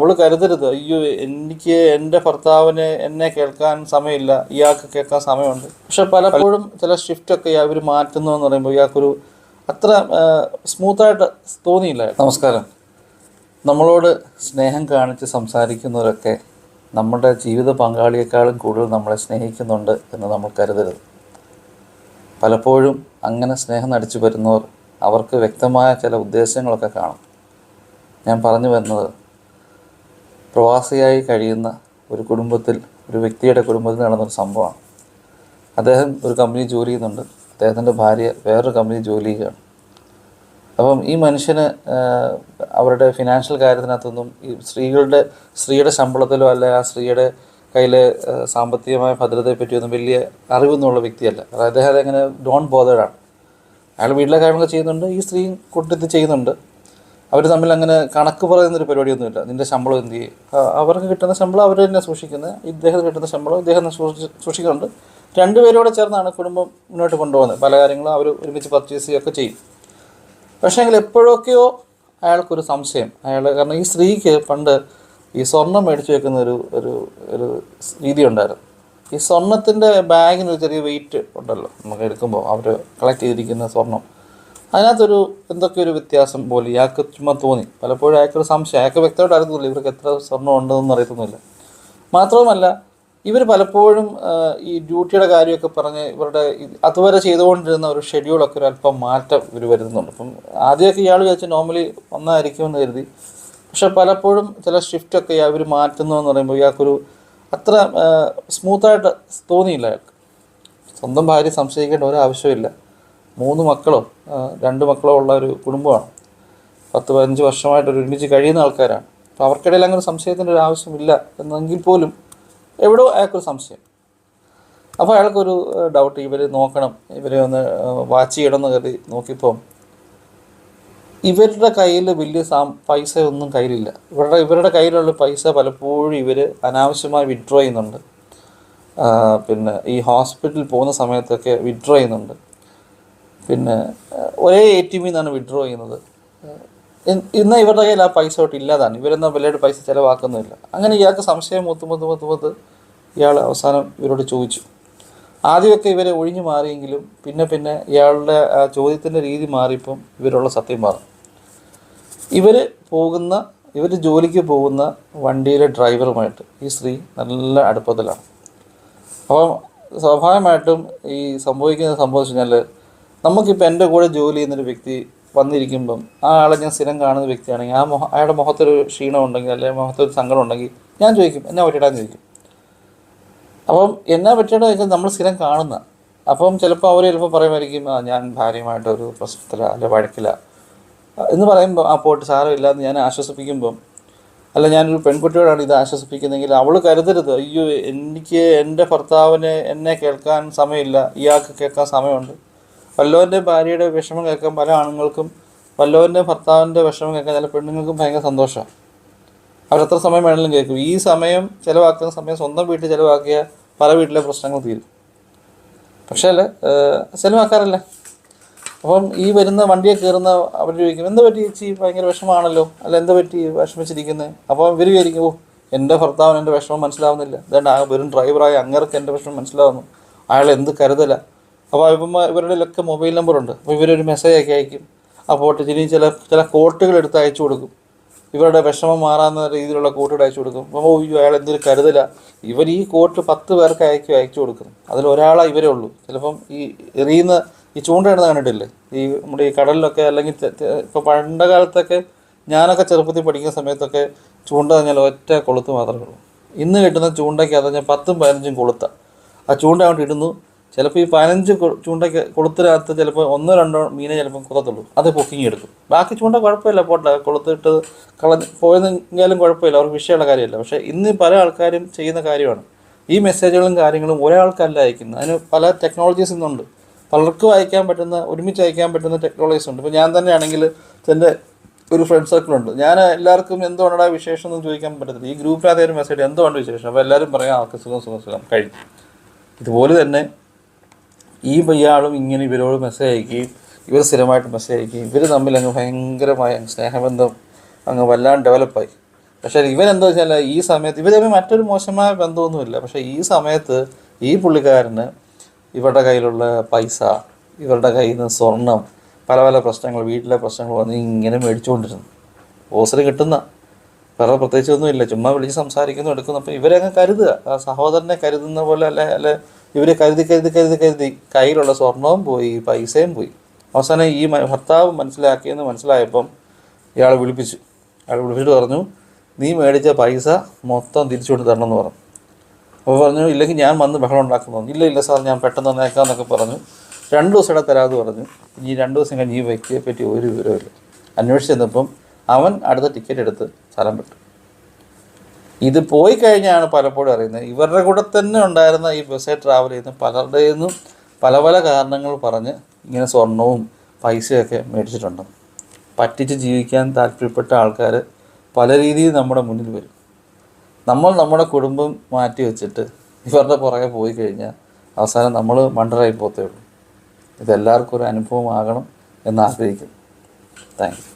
അവൾ കരുതരുത്. അയ്യോ എനിക്ക് എന്റെ ഭർത്താവിന് എന്നെ കേൾക്കാൻ സമയമില്ല. ഇയാൾക്ക് കേൾക്കാൻ സമയമുണ്ട്. പക്ഷെ പലപ്പോഴും ചില ഷിഫ്റ്റൊക്കെ ഇവർ മാറ്റുന്നു എന്ന് പറയുമ്പോൾ ഇയാൾക്കൊരു അത്ര സ്മൂത്തായിട്ട് തോന്നിയില്ല നമസ്കാരം. നമ്മളോട് സ്നേഹം കാണിച്ച് സംസാരിക്കുന്നവരൊക്കെ നമ്മുടെ ജീവിത പങ്കാളിയെക്കാളും കൂടുതൽ നമ്മളെ സ്നേഹിക്കുന്നുണ്ട് എന്ന് നമ്മൾ കരുതരുത്. പലപ്പോഴും അങ്ങനെ സ്നേഹം നടിച്ചു വരുന്നവർ അവർക്ക് വ്യക്തമായ ചില ഉദ്ദേശങ്ങളൊക്കെ കാണും. ഞാൻ പറഞ്ഞു വരുന്നത് പ്രവാസിയായി കഴിയുന്ന ഒരു കുടുംബത്തിൽ ഒരു വ്യക്തിയുടെ കുടുംബത്തിൽ നടന്നൊരു സംഭവമാണ്. അദ്ദേഹം ഒരു കമ്പനി ജോലി ചെയ്യുന്നുണ്ട്. അദ്ദേഹത്തിന്റെ ഭാര്യ വേറൊരു കമ്പനി ജോലി ചെയ്യുകയാണ്. അപ്പം ഈ മനുഷ്യന് അവരുടെ ഫിനാൻഷ്യൽ കാര്യത്തിനകത്തൊന്നും ഈ സ്ത്രീകളുടെ സ്ത്രീയുടെ ശമ്പളത്തിലോ അല്ലെ ആ സ്ത്രീയുടെ കയ്യിലെ സാമ്പത്തികമായ ഭദ്രതയെ പറ്റിയൊന്നും വലിയ അറിവൊന്നുമുള്ള വ്യക്തിയല്ല. അദ്ദേഹം അതങ്ങനെ ഡോൺ ബോധേഡാണ് അയാൾ വീട്ടിലെ കാര്യങ്ങളൊക്കെ ചെയ്യുന്നുണ്ട്. ഈ സ്ത്രീയും കൂട്ടത്തിൽ ചെയ്യുന്നുണ്ട്. അവർ തമ്മിൽ അങ്ങനെ കണക്ക് പറയുന്നൊരു പരിപാടിയൊന്നുമില്ല. നിന്റെ ശമ്പളം എന്ത് ചെയ്യും? അവർക്ക് കിട്ടുന്ന ശമ്പളം അവർ തന്നെ സൂക്ഷിക്കുന്നത്. ഇദ്ദേഹത്തിന് കിട്ടുന്ന ശമ്പളം ഇദ്ദേഹം സൂക്ഷിക്കുന്നുണ്ട്. രണ്ടുപേരോടെ ചേർന്നാണ് കുടുംബം മുന്നോട്ട് കൊണ്ടുപോകുന്നത്. പല കാര്യങ്ങളും അവർ ഒരുമിച്ച് പർച്ചേസ് ചെയ്യുകയൊക്കെ ചെയ്യും. പക്ഷേ എങ്കിൽ എപ്പോഴൊക്കെയോ അയാൾക്കൊരു സംശയം. അയാൾ കാരണം ഈ സ്ത്രീക്ക് പണ്ട് ഈ സ്വർണം മേടിച്ചു വെക്കുന്ന ഒരു ഒരു ഒരു രീതി ഉണ്ടായിരുന്നു. ഈ സ്വർണത്തിന്റെ ബാഗിന് ഒരു ചെറിയ വെയിറ്റ് ഉണ്ടല്ലോ. നമുക്ക് എടുക്കുമ്പോൾ അവർ കളക്ട് ചെയ്തിരിക്കുന്ന സ്വർണം. അതിനകത്തൊരു എന്തൊക്കെ ഒരു വ്യത്യാസം പോലെ ഇയാൾക്ക് ചുമ്മാ തോന്നി. പലപ്പോഴും അയാൾക്കൊരു സംശയം. അയാൾക്ക് വ്യക്തമായിട്ട് അറിയത്തില്ല ഇവർക്ക് എത്ര സ്വർണം ഉണ്ടെന്ന് അറിയത്തൊന്നുമില്ല. മാത്രവുമല്ല ഇവർ പലപ്പോഴും ഈ ഡ്യൂട്ടിയുടെ കാര്യമൊക്കെ പറഞ്ഞ് ഇവരുടെ അതുവരെ ചെയ്തുകൊണ്ടിരുന്ന ഒരു ഷെഡ്യൂളൊക്കെ ഒരു അല്പം മാറ്റം ഇവർ വരുന്നുണ്ട് അപ്പം ആദ്യമൊക്കെ ഇയാൾ വിചാരിച്ച് നോർമലി ഒന്നായിരിക്കുമെന്ന് കരുതി. പക്ഷെ പലപ്പോഴും ചില ഷിഫ്റ്റൊക്കെ ഇവർ മാറ്റുന്നു എന്ന് പറയുമ്പോൾ ഇയാൾക്കൊരു അത്ര സ്മൂത്തായിട്ട് തോന്നിയില്ല അയാൾക്ക്. സ്വന്തം ഭാര്യ സംശയിക്കേണ്ട ഒരു ആവശ്യമില്ല മൂന്ന് മക്കളോ രണ്ട് മക്കളോ ഉള്ള ഒരു കുടുംബമാണ്. പത്ത് പതിനഞ്ച് വർഷമായിട്ട് ഒരുമിച്ച് കഴിയുന്ന ആൾക്കാരാണ്. അപ്പോൾ അവർക്കിടയിൽ അങ്ങനെ സംശയത്തിന്റെ ഒരു ആവശ്യമില്ല എന്നെങ്കിൽ പോലും എവിടെയോ അയാൾക്കൊരു സംശയം. അപ്പോൾ അയാൾക്കൊരു ഡൗട്ട് ഇവർ നോക്കണം. ഇവരെ ഒന്ന് വാച്ച് ചെയ്യണം എന്ന് കരുതി നോക്കിയപ്പോൾ ഇവരുടെ കയ്യിൽ വലിയ സാം പൈസ ഒന്നും കയ്യിലില്ല. ഇവരുടെ ഇവരുടെ കയ്യിലുള്ള പൈസ പലപ്പോഴും ഇവർ അനാവശ്യമായി വിഡ്രോ ചെയ്യുന്നുണ്ട്. പിന്നെ ഈ ഹോസ്പിറ്റലിൽ പോകുന്ന സമയത്തൊക്കെ വിഡ്രോ ചെയ്യുന്നുണ്ട്. പിന്നെ ഒരേ എ ടി എമ്മിൽ നിന്നാണ് വിഡ്രോ ചെയ്യുന്നത്. ഇന്ന് ഇവരുടെ കയ്യിൽ ആ പൈസ തൊട്ട് ഇല്ലാതാണ്. ഇവരെന്നാ വലിയൊരു പൈസ ചിലവാക്കുന്നില്ല. അങ്ങനെ ഇയാൾക്ക് സംശയം മുത്ത് മുത്ത് മുത്ത് മുത്ത് ഇയാൾ അവസാനം ഇവരോട് ചോദിച്ചു. ആദ്യമൊക്കെ ഇവരെ ഒഴിഞ്ഞു മാറിയെങ്കിലും പിന്നെ പിന്നെ ഇയാളുടെ ആ ചോദ്യത്തിന്റെ രീതി മാറിയപ്പം ഇവരുള്ള സത്യം മാറും ഇവർ പോകുന്ന ഇവർ ജോലിക്ക് പോകുന്ന വണ്ടിയിലെ ഡ്രൈവറുമായിട്ട് ഈ സ്ത്രീ നല്ല അടുപ്പത്തിലാണ്. അപ്പം സ്വാഭാവികമായിട്ടും ഈ സംഭവിക്കുന്ന സംഭവം വെച്ച് കഴിഞ്ഞാൽ നമുക്കിപ്പോൾ എന്റെ കൂടെ ജോലി ചെയ്യുന്നൊരു വ്യക്തി വന്നിരിക്കുമ്പം ആ ആളെ ഞാൻ സ്ഥിരം കാണുന്ന വ്യക്തിയാണെങ്കിൽ ആ മുഖ അയാളുടെ മുഖത്തൊരു ക്ഷീണം ഉണ്ടെങ്കിൽ അല്ലെങ്കിൽ മുഖത്തൊരു സങ്കടം ഉണ്ടെങ്കിൽ ഞാൻ ചോദിക്കും എന്നാ പറ്റിയിടാന്ന് ചോദിക്കും. അപ്പം എന്നാ പറ്റിയിടാന്ന് വെച്ചാൽ നമ്മൾ സ്ഥിരം കാണുന്ന അപ്പം ചിലപ്പോൾ അവർ ചിലപ്പോൾ പറയുമായിരിക്കും ആ ഞാൻ ഭാര്യയുമായിട്ട് ഒരു പ്രശ്നത്തില അല്ലെ വഴക്കില്ല എന്ന് പറയുമ്പോൾ ആ പോട്ട് സാരമില്ല എന്ന് ഞാൻ ആശ്വസിപ്പിക്കുമ്പം അല്ല ഞാനൊരു പെൺകുട്ടിയോടാണ് ഇത് ആശ്വസിപ്പിക്കുന്നതെങ്കിൽ അവൾ കരുതരുത്. അയ്യോ എനിക്ക് എന്റെ ഭർത്താവിനെ എന്നെ കേൾക്കാൻ സമയമില്ല ഇയാൾക്ക് കേൾക്കാൻ സമയമുണ്ട്. വല്ലവന്റെ ഭാര്യയുടെ വിഷമം കേൾക്കാൻ പല ആണുങ്ങൾക്കും വല്ലവന്റെ ഭർത്താവിന്റെ വിഷമം കേൾക്കാൻ ചില പെണ്ണുങ്ങൾക്കും ഭയങ്കര സന്തോഷമാണ് അവരെത്ര സമയം വേണമെങ്കിലും കേൾക്കും. ഈ സമയം ചിലവാക്കുന്ന സമയം സ്വന്തം വീട്ടിൽ ചിലവാക്കിയ പല വീട്ടിലെ പ്രശ്നങ്ങൾ തീരും. പക്ഷേ അല്ല ചിലവാക്കാറില്ല അപ്പം ഈ വരുന്ന വണ്ടിയെ കയറുന്ന അവർ ചോദിക്കും എന്താ പറ്റി ചേച്ചി? ഭയങ്കര വിഷമമാണല്ലോ. അല്ല എന്താ പറ്റി? വിഷമിച്ചിരിക്കുന്നത് അപ്പോൾ ഇവർ വിചാരിക്കും ഓ എന്റെ ഭർത്താവിന് എന്റെ വിഷമം മനസ്സിലാവുന്നില്ല. ഇതാണ്ട് ആ വെറും ഡ്രൈവറായ അങ്ങർക്ക് എന്റെ വിഷമം മനസ്സിലാവുന്നു. അയാൾ എന്ത് കരുതല? അപ്പോൾ ഇവരുടെ ഒക്കെ മൊബൈൽ നമ്പറുണ്ട്. അപ്പോൾ ഇവരൊരു മെസ്സേജ് ഒക്കെ അയക്കും. അപ്പോൾ ഇനി ചില ചില കോട്ടുകൾ എടുത്ത് അയച്ചു കൊടുക്കും. ഇവരുടെ വിഷമം മാറാവുന്ന രീതിയിലുള്ള കോട്ടുകൾ അയച്ചു കൊടുക്കും. അപ്പോൾ അയ്യോ അയാൾ എന്തൊരു കരുതല. ഇവർ ഈ കോട്ട് പത്ത് പേർക്ക് അയക്കും അയച്ചു കൊടുക്കും. അതിൽ ഒരാളെ ഇവരേ ഉള്ളൂ. ചിലപ്പം ഈ എറിയുന്ന ഈ ചൂണ്ടയിടുന്ന കണ്ടിട്ടില്ലേ? ഈ നമ്മുടെ ഈ കടലിലൊക്കെ അല്ലെങ്കിൽ ഇപ്പോൾ പണ്ട കാലത്തൊക്കെ ഞാനൊക്കെ ചെറുപ്പത്തിൽ പഠിക്കുന്ന സമയത്തൊക്കെ ചൂണ്ട കഴിഞ്ഞാൽ ഒറ്റ കൊളുത്ത് മാത്രമേ ഉള്ളൂ. ഇന്ന് കിട്ടുന്ന ചൂണ്ടയ്ക്ക് അത് ഞാൻ പത്തും പതിനഞ്ചും കൊളുത്ത. ആ ചൂണ്ട അങ്ങോട്ട് ഇടുന്നു. ചിലപ്പോൾ ഈ പതിനഞ്ച് ചൂണ്ടയ്ക്ക് കൊളുത്തിനകത്ത് ചിലപ്പോൾ ഒന്നോ രണ്ടോ മീനെ ചിലപ്പോൾ കൊത്തത്തുള്ളൂ. അത് പൊക്കിങ് എടുക്കും ബാക്കി ചൂണ്ട കുഴപ്പമില്ല പോട്ടെ. കൊളുത്തിട്ട് കളഞ്ഞ് പോയെന്നെങ്കിലും കുഴപ്പമില്ല. അവർക്ക് വിഷയമുള്ള കാര്യമല്ല. പക്ഷേ ഇന്ന് പല ആൾക്കാരും ചെയ്യുന്ന കാര്യമാണ്. ഈ മെസ്സേജുകളും കാര്യങ്ങളും ഒരാൾക്കല്ല അയക്കുന്നത്. അതിന് പല ടെക്നോളജീസ് ഇന്നുണ്ട്. പലർക്കും അയക്കാൻ പറ്റുന്ന ഒരുമിച്ച് അയക്കാൻ പറ്റുന്ന ടെക്നോളജീസ് ഉണ്ട്. ഇപ്പോൾ ഞാൻ തന്നെയാണെങ്കിൽ എന്റെ ഒരു ഫ്രണ്ട് സർക്കിളുണ്ട് ഞാൻ എല്ലാവർക്കും എന്തുകൊണ്ടാണ് വിശേഷം എന്ന് ചോദിക്കാൻ പറ്റത്തില്ല. ഈ ഗ്രൂപ്പിനകത്ത് ഒരു മെസ്സേജ് എന്തുകൊണ്ട് വിശേഷം? അപ്പോൾ എല്ലാവരും പറയാം ആൾക്ക് സുഖം സുഖം സുഖം. കഴിഞ്ഞു. ഇതുപോലെ തന്നെ ഈ ഇയാളും ഇങ്ങനെ ഇവരോട് മെസ്സേജ് അയക്കുകയും ഇവർ സ്ഥിരമായിട്ട് മെസ്സേജ് അയക്കുകയും ഇവർ തമ്മിൽ അങ്ങ് ഭയങ്കരമായ സ്നേഹബന്ധം അങ്ങ് വല്ലാണ്ട് ഡെവലപ്പായി പക്ഷേ ഇവൻ എന്താ വെച്ചാൽ ഈ സമയത്ത് ഇവർ തമ്മിൽ മറ്റൊരു മോശമായ ബന്ധമൊന്നുമില്ല. പക്ഷേ ഈ സമയത്ത് ഈ പുള്ളിക്കാരന് ഇവരുടെ കയ്യിലുള്ള പൈസ ഇവരുടെ കയ്യിൽ നിന്ന് സ്വർണം പല പല പ്രശ്നങ്ങൾ വീട്ടിലെ പ്രശ്നങ്ങൾ വന്ന് ഇങ്ങനെ മേടിച്ചുകൊണ്ടിരുന്നു. ഓസറ് കിട്ടുന്ന വേറെ പ്രത്യേകിച്ചൊന്നുമില്ല ചുമ്മാ വിളിച്ച് സംസാരിക്കുന്നു എടുക്കുന്നു. അപ്പം ഇവരെ അങ്ങ് കരുതുക. ആ സഹോദരനെ കരുതുന്ന പോലെ അല്ലെ അല്ലെ ഇവരെ കരുതി കരുതി കരുതി കരുതി കയ്യിലുള്ള സ്വർണവും പോയി പൈസയും പോയി. അവസാനം ഈ ഭർത്താവ് മനസ്സിലാക്കിയെന്ന് മനസ്സിലായപ്പം ഇയാൾ വിളിപ്പിച്ചു. അയാൾ വിളിപ്പിച്ചിട്ട് പറഞ്ഞു നീ മേടിച്ച പൈസ മൊത്തം തിരിച്ചു കൊണ്ട് തരണം എന്ന് പറഞ്ഞു. അപ്പോൾ പറഞ്ഞു ഇല്ലെങ്കിൽ ഞാൻ വന്ന് ബഹളം ഉണ്ടാക്കുന്നു. ഇല്ല ഇല്ല സാർ ഞാൻ പെട്ടെന്ന് തന്നേക്കാന്നൊക്കെ പറഞ്ഞു. രണ്ട് ദിവസം ഇവിടെ തരാമെന്ന് പറഞ്ഞു. ഈ രണ്ട് ദിവസം കഴിഞ്ഞ് ഈ വ്യക്തിയെ പറ്റി ഒരു വിവരമില്ല അന്വേഷിച്ച് ചെന്നപ്പം അവൻ അടുത്ത ടിക്കറ്റ് എടുത്ത് സ്ഥലം വിട്ടു. ഇത് പോയി കഴിഞ്ഞാണ് പലപ്പോഴും അറിയുന്നത്. ഇവരുടെ കൂടെ തന്നെ ഉണ്ടായിരുന്ന ഈ ബസ്സിൽ ട്രാവൽ ചെയ്യുന്ന പലരുടെയിൽ നിന്നും പല പല കാരണങ്ങൾ പറഞ്ഞ് ഇങ്ങനെ സ്വർണവും പൈസയൊക്കെ മേടിച്ചിട്ടുണ്ട്. പറ്റിച്ച് ജീവിക്കാൻ താല്പര്യപ്പെട്ട ആൾക്കാർ പല രീതിയിൽ നമ്മുടെ മുന്നിൽ വരും. നമ്മൾ നമ്മുടെ കുടുംബം മാറ്റി വെച്ചിട്ട് ഇവരുടെ പുറകെ പോയി കഴിഞ്ഞാൽ അവസാനം നമ്മൾ മണ്ടറായി പോത്തേ ഉള്ളൂ. ഇതെല്ലാവർക്കും ഒരു അനുഭവമാകണം എന്ന് ആഗ്രഹിക്കുന്നു. താങ്ക്